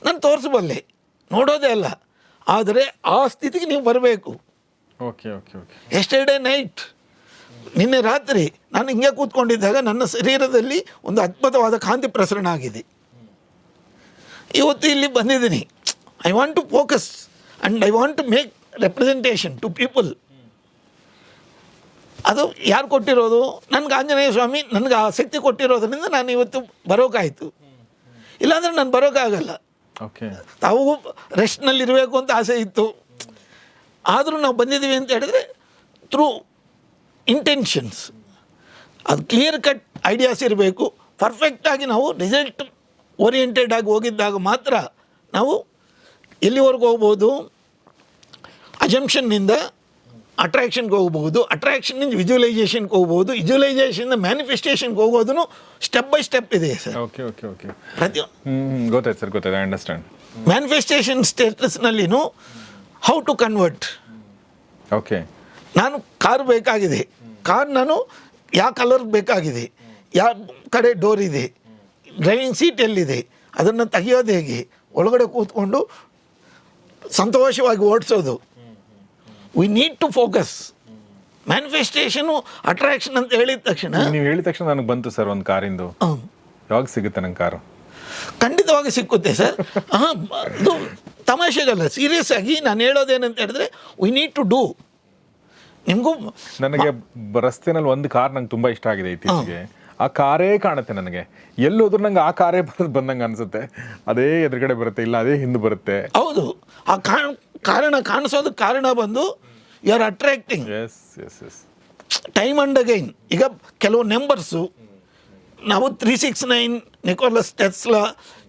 ನಾನು ತೋರಿಸಬಲ್ಲೆ. ನೋಡೋದೇ ಅಲ್ಲ. ಆದರೆ ಆ ಸ್ಥಿತಿಗೆ ನೀವು ಬರಬೇಕು. Okay okay okay. Yesterday night ನಿನ್ನೆ ರಾತ್ರಿ ನಾನು ಹಿಂಗೆ ಕೂತ್ಕೊಂಡಿದ್ದಾಗ ನನ್ನ ಶರೀರದಲ್ಲಿ ಒಂದು ಅದ್ಭುತವಾದ ಕಾಂತಿ ಪ್ರಸರಣ ಆಗಿದೆ. ಇವತ್ತು ಇಲ್ಲಿ ಬಂದಿದ್ದೀನಿ. I want to focus and I want to make representation to people ಅದು ಯಾರು ಕೊಟ್ಟಿರೋದು? ನನ್ಗೆ ಆಂಜನೇಯ ಸ್ವಾಮಿ ನನಗೆ ಆ ಶಕ್ತಿ ಕೊಟ್ಟಿರೋದ್ರಿಂದ ನಾನು ಇವತ್ತು ಬರೋಕ್ಕಾಯಿತು ಇಲ್ಲಾಂದ್ರೆ ನಾನು ಬರೋಕ್ಕಾಗಲ್ಲ ಓಕೆ. ತಾವು ರೆಸ್ಟ್ನಲ್ಲಿರಬೇಕು ಅಂತ ಆಸೆ ಇತ್ತು. ಆದರೂ ನಾವು ಬಂದಿದ್ದೀವಿ ಅಂತ ಹೇಳಿದ್ರೆ ಥ್ರೂ ಇಂಟೆನ್ಷನ್ಸ್ ಅದು ಕ್ಲಿಯರ್ ಕಟ್ ಐಡಿಯಾಸ್ ಇರಬೇಕು. ಪರ್ಫೆಕ್ಟಾಗಿ ನಾವು ರಿಸಲ್ಟ್ ಓರಿಯೆಂಟೆಡ್ ಆಗಿ ಹೋಗಿದ್ದಾಗ ಮಾತ್ರ ನಾವು ಎಲ್ಲಿವರೆಗೂ ಹೋಗ್ಬೋದು? ಅಜಂಪ್ಷನ್ನಿಂದ ಅಟ್ರಾಕ್ಷನ್ಗೆ ಹೋಗ್ಬೋದು ಅಟ್ರಾಕ್ಷನ್ನಿಂದ ವಿಜುವಲೈಸೇಷನ್ಗೆ ಹೋಗ್ಬೋದು ವಿಜುವಲೈಸೇಷನ್ ಮ್ಯಾನಿಫೆಸ್ಟೇಷನ್ಗೆ ಹೋಗೋದನ್ನು ಸ್ಟೆಪ್ ಬೈ ಸ್ಟೆಪ್ ಇದೆ ಸರ್ ಓಕೆ ಓಕೆ ಓಕೆ ಪ್ರತಿ ಗೊತ್ತಾಯ್ತು ಸರ್ ಗೊತ್ತಾಯ್ತು ಐ ಅಂಡರ್ಸ್ಟ್ಯಾಂಡ್ ಮ್ಯಾನಿಫೆಸ್ಟೇಷನ್ ಸ್ಟೇಟಸ್ನಲ್ಲಿನೂ ಹೌ ಟು ಕನ್ವರ್ಟ್ ಓಕೆ ನಾನು ಕಾರ್ ಬೇಕಾಗಿದೆ. ಕಾರ್ ನಾನು ಯಾವ ಕಲರ್ ಬೇಕಾಗಿದೆ? ಯಾವ ಕಡೆ ಡೋರ್ ಇದೆ? ಡ್ರೈವಿಂಗ್ ಸೀಟ್ ಎಲ್ಲಿದೆ? ಅದನ್ನು ತೆಗೆಯೋದು ಹೇಗೆ? ಒಳಗಡೆ ಕೂತ್ಕೊಂಡು ಸಂತೋಷವಾಗಿ ಓಡಿಸೋದು. We need to focus manifestation attraction ಅಂತ ಹೇಳಿದ ತಕ್ಷಣ ನೀವು ಹೇಳಿದ ತಕ್ಷಣ ನನಗೆ ಬಂತು ಸರ್ ಒಂದು ಕಾರಿಂದು. ಯಾವಾಗ ಸಿಗುತ್ತೆ ನಂಗೆ ಕಾರು? ಖಂಡಿತವಾಗಿ ಸಿಕ್ಕುತ್ತೆ ಸರ್. ಹಾಂ ಅದು ತಮಾಷೆಗಲ್ಲ ಸೀರಿಯಸ್ ಆಗಿ ನಾನು ಹೇಳೋದೇನಂತ ಹೇಳಿದ್ರೆ ವಿ ನೀಡ್ ಟು ಡೂ ನಿಮಗೂ ನನಗೆ ರಸ್ತೆನಲ್ಲಿ ಒಂದು ಕಾರ್ ನಂಗೆ ತುಂಬ ಇಷ್ಟ ಆಗಿದೆ ಇತ್ತೀಚೆಗೆ. ಆ ಕಾರೇ ಕಾಣುತ್ತೆ ನನಗೆ. ಎಲ್ಲೋದ್ರೂ ನಂಗೆ ಆ ಕಾರೇ ಬರೋದು ಬಂದಂಗೆ ಅನಿಸುತ್ತೆ. ಅದೇ ಎದುರುಗಡೆ ಬರುತ್ತೆ ಇಲ್ಲ ಅದೇ ಹಿಂದೆ ಬರುತ್ತೆ. ಹೌದು. ಆ ಕಾರಣ ಕಾರಣ ಕಾಣಿಸೋದು ಕಾರಣ ಬಂದು you are attracting time and again ಈಗ ಕೆಲವು ನೆಂಬರ್ಸು ನಾವು three six nine Nicholas Tesla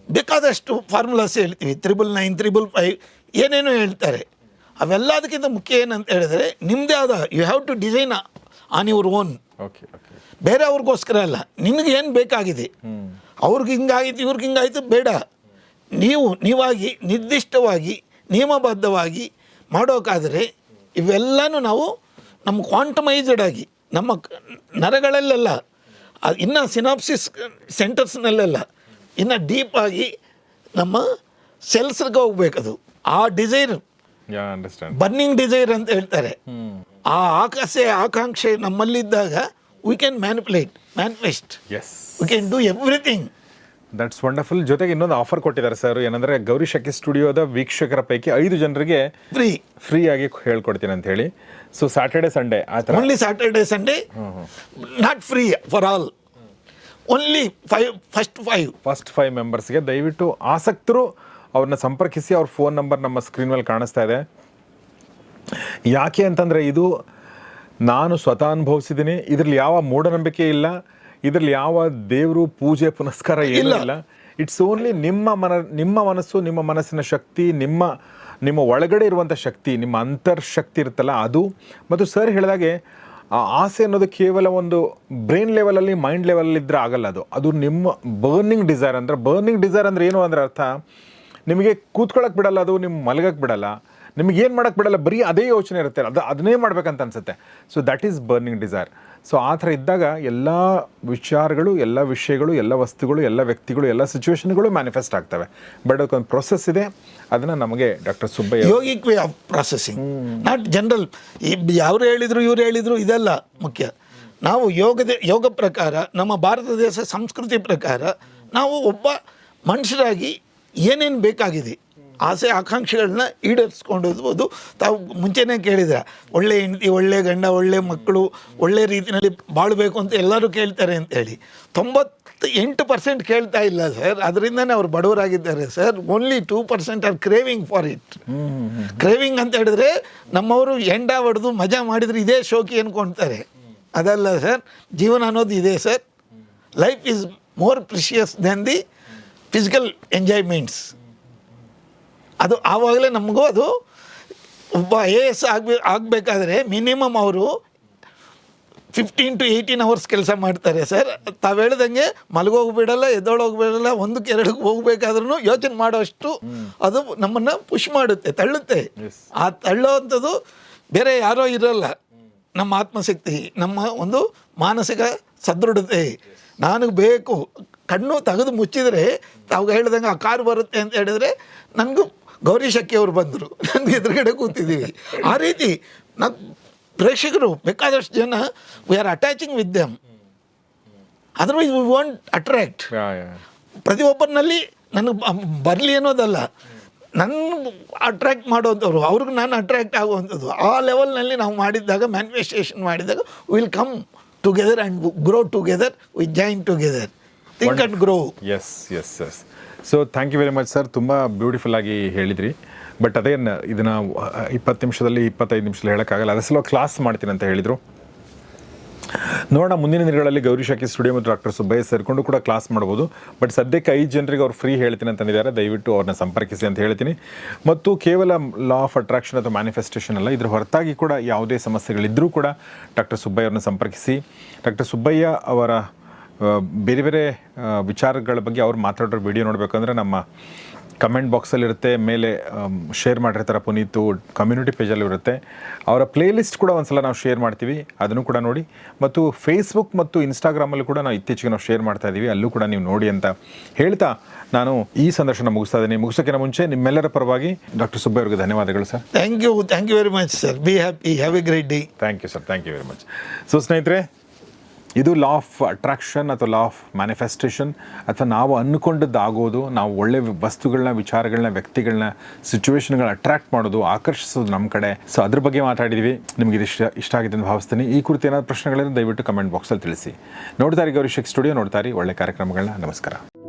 ಬೇಕಾದಷ್ಟು ಫಾರ್ಮುಲಾಸ್ ಹೇಳ್ತೀವಿ. ತ್ರಿಬಲ್ ನೈನ್ ತ್ರಿಬಲ್ ಫೈವ್ ಏನೇನೋ ಹೇಳ್ತಾರೆ. ಅವೆಲ್ಲದಕ್ಕಿಂತ ಮುಖ್ಯ ಏನಂತ ಹೇಳಿದ್ರೆ ನಿಮ್ಮದೇ ಆದ you have to design on your own okay ಬೇರೆ ಅವ್ರಿಗೋಸ್ಕರ ಅಲ್ಲ ನಿನಗೆ ಏನು ಬೇಕಾಗಿದೆ? ಅವ್ರಿಗೆ ಹಿಂಗಾಗಿತ್ತು ಇವ್ರಿಗೆ ಹಿಂಗಾಯಿತು ಬೇಡ. ನೀವು ನೀವಾಗಿ ನಿರ್ದಿಷ್ಟವಾಗಿ ನಿಯಮಬದ್ಧವಾಗಿ ಮಾಡೋಕ್ಕಾದರೆ ಇವೆಲ್ಲನೂ ನಾವು ನಮ್ಮ ಕ್ವಾಂಟಮೈಸ್ಡ್ ಆಗಿ ನಮ್ಮ ನರಗಳಲ್ಲೆಲ್ಲ ಇನ್ನು ಸಿನಾಪ್ಸಿಸ್ ಸೆಂಟರ್ಸ್ನಲ್ಲೆಲ್ಲ ಇನ್ನು ಡೀಪಾಗಿ ನಮ್ಮ ಸೆಲ್ಸ್ಗೆ ಹೋಗ್ಬೇಕದು. ಆ ಡಿಸೈರ್ ಬರ್ನಿಂಗ್ ಡಿಸೈರ್ ಅಂತ ಹೇಳ್ತಾರೆ. ಆ ಆಕಾಶೆ ಆಕಾಂಕ್ಷೆ ನಮ್ಮಲ್ಲಿದ್ದಾಗ we can manipulate manifest we can do everything that's wonderful ಜೊತೆಗೆ ಇನ್ನೊಂದು ಆಫರ್ ಕೊಟ್ಟಿದ್ದಾರೆ ಸರ್ ಏನಂದ್ರೆ ಗೌರಿ ಶಕ್ತಿ ಸ್ಟುಡಿಯೋದ ವೀಕ್ಷಕರ ಪೈಕಿ ಐದು ಜನರಿಗೆ ಫ್ರೀ ಫ್ರೀ ಆಗಿ ಹೇಳ್ಕೊಡ್ತೀನಿ ಅಂತ ಹೇಳಿ. ಸೊ ಸ್ಯಾಟರ್ಡೆ ಸಂಡೇ ಆ ಥರ. Only Saturday Sunday not free for all only five first five first five ಮೆಂಬರ್ಸ್ಗೆ ದಯವಿಟ್ಟು ಆಸಕ್ತರು ಅವ್ರನ್ನ ಸಂಪರ್ಕಿಸಿ ಅವ್ರ ಫೋನ್ ನಂಬರ್ ನಮ್ಮ ಸ್ಕ್ರೀನ್ ಮೇಲೆ ಕಾಣಿಸ್ತಾ ಇದೆ. ಯಾಕೆ ಅಂತಂದರೆ ಇದು ನಾನು ಸ್ವತಃ ಅನುಭವಿಸಿದ್ದೀನಿ. ಇದರಲ್ಲಿ ಯಾವ ಮೂಢನಂಬಿಕೆ ಇಲ್ಲ. ಇದರಲ್ಲಿ ಯಾವ ದೇವರು ಪೂಜೆ ಪುನಸ್ಕಾರ ಏನಿಲ್ಲ ಇಟ್ಸ್ ಓನ್ಲಿ ನಿಮ್ಮ ಮನ ನಿಮ್ಮ ಮನಸ್ಸು ನಿಮ್ಮ ಮನಸ್ಸಿನ ಶಕ್ತಿ ನಿಮ್ಮ ನಿಮ್ಮ ಒಳಗಡೆ ಇರುವಂಥ ಶಕ್ತಿ ನಿಮ್ಮ ಅಂತರ್ಶಕ್ತಿ ಇರುತ್ತಲ್ಲ ಅದು. ಮತ್ತು ಸರ್ ಹೇಳಿದಾಗೆ ಆ ಆಸೆ ಅನ್ನೋದು ಕೇವಲ ಒಂದು ಬ್ರೈನ್ ಲೆವೆಲಲ್ಲಿ ಮೈಂಡ್ ಲೆವೆಲಲ್ಲಿ ಇದ್ದರೆ ಆಗಲ್ಲ ಅದು. ಅದು ನಿಮ್ಮ ಬರ್ನಿಂಗ್ ಡಿಸೈರ್ ಅಂದರೆ ಬರ್ನಿಂಗ್ ಡಿಸೈರ್ ಅಂದರೆ ಏನು ಅಂದರೆ ಅರ್ಥ? ನಿಮಗೆ ಕೂತ್ಕೊಳ್ಳೋಕೆ ಬಿಡಲ್ಲ ಅದು ನಿಮ್ಮ ಮಲಗಕ್ಕೆ ಬಿಡಲ್ಲ. ನಿಮಗೇನು ಮಾಡೋಕ್ಕೆ ಬಿಡಲ್ಲ? ಬರೀ ಅದೇ ಯೋಚನೆ ಇರುತ್ತೆ. ಅದು ಅದನ್ನೇ ಮಾಡ್ಬೇಕಂತ ಅನ್ಸುತ್ತೆ. So that is burning desire so ಆ ಥರ ಇದ್ದಾಗ ಎಲ್ಲ ವಿಚಾರಗಳು, ಎಲ್ಲ ವಿಷಯಗಳು, ಎಲ್ಲ ವಸ್ತುಗಳು, ಎಲ್ಲ ವ್ಯಕ್ತಿಗಳು, ಎಲ್ಲ ಸಿಚುವೇಶನ್ಗಳು ಮ್ಯಾನಿಫೆಸ್ಟ್ ಆಗ್ತವೆ. ಬಟ್ ಅದಕ್ಕೊಂದು ಪ್ರೊಸೆಸ್ ಇದೆ. ಅದನ್ನು ನಮಗೆ doctor Subbaiah yogic way of processing not general ಯಾರು ಹೇಳಿದ್ರು, ಇವರು ಹೇಳಿದರು, ಇದೆಲ್ಲ ಮುಖ್ಯ. ನಾವು ಯೋಗದ, ಯೋಗ ಪ್ರಕಾರ, ನಮ್ಮ ಭಾರತ ದೇಶ ಸಂಸ್ಕೃತಿ ಪ್ರಕಾರ, ನಾವು ಒಬ್ಬ ಮನುಷ್ಯರಾಗಿ ಏನೇನು ಬೇಕಾಗಿದೆ ಆಸೆ ಆಕಾಂಕ್ಷೆಗಳನ್ನ ಈಡೇರಿಸ್ಕೊಂಡು ತಾವು ಮುಂಚೆನೇ ಕೇಳಿದ್ರೆ ಒಳ್ಳೆ ಹೆಂಡತಿ, ಒಳ್ಳೆ ಗಂಡ, ಒಳ್ಳೆ ಮಕ್ಕಳು, ಒಳ್ಳೆ ರೀತಿಯಲ್ಲಿ ಬಾಳಬೇಕು ಅಂತ ಎಲ್ಲರೂ ಕೇಳ್ತಾರೆ ಅಂತೇಳಿ. ತೊಂಬತ್ತು ಎಂಟು ಪರ್ಸೆಂಟ್ ಕೇಳ್ತಾ ಇಲ್ಲ ಸರ್. ಅದರಿಂದನೇ ಅವ್ರು ಬಡವರಾಗಿದ್ದಾರೆ sir. Only two percent are craving for it craving ಅಂತ ಹೇಳಿದ್ರೆ ನಮ್ಮವರು ಎಂಡ ಹೊಡೆದು ಮಜಾ ಮಾಡಿದ್ರೆ ಇದೇ ಶೋಕಿ ಅನ್ಕೊಳ್ತಾರೆ ಅದಲ್ಲ ಸರ್, ಜೀವನ ಅನ್ನೋದು ಇದೆ sir. Life is more precious than the physical enjoyments ಅದು ಆವಾಗಲೇ ನಮಗೂ ಅದು ಒಬ್ಬ ಐ ಎ ಎಸ್ ಆಗಬೇ ಆಗಬೇಕಾದ್ರೆ ಮಿನಿಮಮ್ ಅವರು ಫಿಫ್ಟೀನ್ ಟು ಏಯ್ಟೀನ್ ಅವರ್ಸ್ ಕೆಲಸ ಮಾಡ್ತಾರೆ ಸರ್. ತಾವು ಹೇಳ್ದಂಗೆ ಮಲಗೋಗ್ಬಿಡಲ್ಲ ಎದ್ದೋಳೋಗ್ಬಿಡಲ್ಲ ಒಂದು ಒಂದಕ್ಕೆ ಎರಡಕ್ಕೆ ಹೋಗ್ಬೇಕಾದ್ರೂ ಯೋಚನೆ ಮಾಡೋಷ್ಟು ಅದು ನಮ್ಮನ್ನು ಪುಷ್ ಮಾಡುತ್ತೆ ತಳ್ಳುತ್ತೆ. ಆ ಆ ತಳ್ಳೋವಂಥದ್ದು ಬೇರೆ ಯಾರೋ ಇರಲ್ಲ. ನಮ್ಮ ಆತ್ಮಶಕ್ತಿ ನಮ್ಮ ಒಂದು ಮಾನಸಿಕ ಸದೃಢತೆ. ನನಗೆ ಬೇಕು. ಕಣ್ಣು ತೆಗೆದು ಮುಚ್ಚಿದರೆ ತಾವು ಹೇಳ್ದಂಗೆ ಆ ಕಾರ್ ಬರುತ್ತೆ ಅಂತ ಹೇಳಿದ್ರೆ ನನಗೂ ಗೌರಿ ಶಕ್ಕಿ ಅವರು ಬಂದರು. ನನಗೆ ಎದುರುಗಡೆ ಕೂತಿದ್ದೀವಿ. ಆ ರೀತಿ ನಾವು ಪ್ರೇಕ್ಷಕರು ಬೇಕಾದಷ್ಟು ಜನ we are attaching with them otherwise we want ಯಾ. ಪ್ರತಿಯೊಬ್ಬರಿನಲ್ಲಿ ನನಗೆ ಬರಲಿ ಅನ್ನೋದಲ್ಲ. ನನ್ನ ಅಟ್ರ್ಯಾಕ್ಟ್ ಮಾಡುವಂಥವ್ರು ಅವ್ರಿಗೆ ನಾನು ಅಟ್ರ್ಯಾಕ್ಟ್ ಆಗುವಂಥದ್ದು ಆ ಲೆವೆಲ್ನಲ್ಲಿ ನಾವು ಮಾಡಿದ್ದಾಗ ಮ್ಯಾನಿಫೆಸ್ಟೇಷನ್ ಮಾಡಿದಾಗ will come together and grow together we join together think and grow yes yes yes so thank you very much sir ತುಂಬ ಬ್ಯೂಟಿಫುಲ್ ಆಗಿ ಹೇಳಿದ್ರಿ. ಬಟ್ ಅದೇ ಇದನ್ನು ಇಪ್ಪತ್ತು ನಿಮಿಷದಲ್ಲಿ ಇಪ್ಪತ್ತೈದು ನಿಮಿಷದಲ್ಲಿ ಹೇಳೋಕ್ಕಾಗಲ್ಲ. ಅದರ ಸಲ ಕ್ಲಾಸ್ ಮಾಡ್ತೀನಿ ಅಂತ ಹೇಳಿದರು. ನೋಡೋಣ, ಮುಂದಿನ ದಿನಗಳಲ್ಲಿ ಗೌರಿ ಶಾಖಿ ಸ್ಟುಡಿಯೋ ಮತ್ತು ಡಾಕ್ಟರ್ ಸುಬ್ಬಯ್ಯ ಸೇರಿಕೊಂಡು ಕೂಡ ಕ್ಲಾಸ್ ಮಾಡ್ಬೋದು. ಬಟ್ ಸದ್ಯಕ್ಕೆ ಐದು ಜನರಿಗೆ ಅವ್ರು ಫ್ರೀ ಹೇಳ್ತೀನಿ ಅಂತಂದಿದ್ದಾರೆ ದಯವಿಟ್ಟು ಅವ್ರನ್ನ ಸಂಪರ್ಕಿಸಿ ಅಂತ ಹೇಳ್ತೀನಿ. ಮತ್ತು ಕೇವಲ ಲಾ ಆಫ್ ಅಟ್ರಾಕ್ಷನ್ ಅಥವಾ ಮ್ಯಾನಿಫೆಸ್ಟೇಷನ್ ಅಲ್ಲ, ಇದ್ರ ಹೊರತಾಗಿ ಕೂಡ ಯಾವುದೇ ಸಮಸ್ಯೆಗಳಿದ್ದರೂ ಕೂಡ ಡಾಕ್ಟರ್ ಸುಬ್ಬಯ್ಯ ಅವ್ರನ್ನ ಸಂಪರ್ಕಿಸಿ. ಡಾಕ್ಟರ್ ಸುಬ್ಬಯ್ಯ ಅವರ ಬೇರೆ ಬೇರೆ ವಿಚಾರಗಳ ಬಗ್ಗೆ ಅವ್ರು ಮಾತಾಡೋ ವಿಡಿಯೋ ನೋಡಬೇಕಂದ್ರೆ ನಮ್ಮ ಕಮೆಂಟ್ ಬಾಕ್ಸಲ್ಲಿರುತ್ತೆ ಮೇಲೆ ಶೇರ್ ಮಾಡಿರ್ತಾರೆ ಪುನೀತು ಕಮ್ಯುನಿಟಿ ಪೇಜಲ್ಲಿ ಇರುತ್ತೆ. ಅವರ ಪ್ಲೇಲಿಸ್ಟ್ ಕೂಡ ಒಂದ್ಸಲ ನಾವು ಶೇರ್ ಮಾಡ್ತೀವಿ ಅದನ್ನು ಕೂಡ ನೋಡಿ. ಮತ್ತು ಫೇಸ್ಬುಕ್ ಮತ್ತು ಇನ್ಸ್ಟಾಗ್ರಾಮಲ್ಲಿ ಕೂಡ ನಾವು ಇತ್ತೀಚೆಗೆ ನಾವು ಶೇರ್ ಮಾಡ್ತಾ ಇದ್ದೀವಿ ಅಲ್ಲೂ ಕೂಡ ನೀವು ನೋಡಿ ಅಂತ ಹೇಳ್ತಾ ನಾನು ಈ ಸಂದರ್ಶನ ಮುಗಿಸ್ತಾ ಇದ್ದೀನಿ. ಮುಗಿಸೋಕ್ಕಿಂತ ಮುಂಚೆ ನಿಮ್ಮೆಲ್ಲರ ಪರವಾಗಿ ಡಾಕ್ಟರ್ ಸುಬ್ಬಯ್ಯ ಅವರಿಗೆ ಧನ್ಯವಾದಗಳು sir thank you thank you very much sir be happy have a great day thank you sir thank you very much so ಸ್ನೇಹಿತರೆ ಇದು ಲಾ ಆಫ್ ಅಟ್ರಾಕ್ಷನ್ ಅಥವಾ ಲಾ ಆಫ್ ಮ್ಯಾನಿಫೆಸ್ಟೇಷನ್ ಅಥವಾ ನಾವು ಅಂದ್ಕೊಂಡದ್ದು ಆಗೋದು ನಾವು ಒಳ್ಳೆ ವಸ್ತುಗಳನ್ನ, ವಿಚಾರಗಳನ್ನ, ವ್ಯಕ್ತಿಗಳನ್ನ ಸಿಚುವೇಶನ್ಗಳನ್ನ ಅಟ್ರಾಕ್ಟ್ ಮಾಡೋದು, ಆಕರ್ಷಿಸೋದು ನಮ್ಮ ಕಡೆ. ಸೊ ಅದ್ರ ಬಗ್ಗೆ ಮಾತಾಡಿದ್ವಿ. ನಿಮಗೆ ಇದು ಇಷ್ಟ ಇಷ್ಟ ಆಗಿದೆ ಅಂತ ಭಾವಿಸ್ತೀನಿ. ಈ ಕುರಿತು ಏನಾದರೂ ಪ್ರಶ್ನೆಗಳಿದ್ರೆ ದಯವಿಟ್ಟು ಕಮೆಂಟ್ ಬಾಕ್ಸಲ್ಲಿ ತಿಳಿಸಿ. ನೋಡ್ತಾರೆ ಗೌರಿ ಶೆಕ್ ಸ್ಟುಡಿಯೋ ನೋಡ್ತಾರೆ ಒಳ್ಳೆ ಕಾರ್ಯಕ್ರಮಗಳನ್ನ. ನಮಸ್ಕಾರ.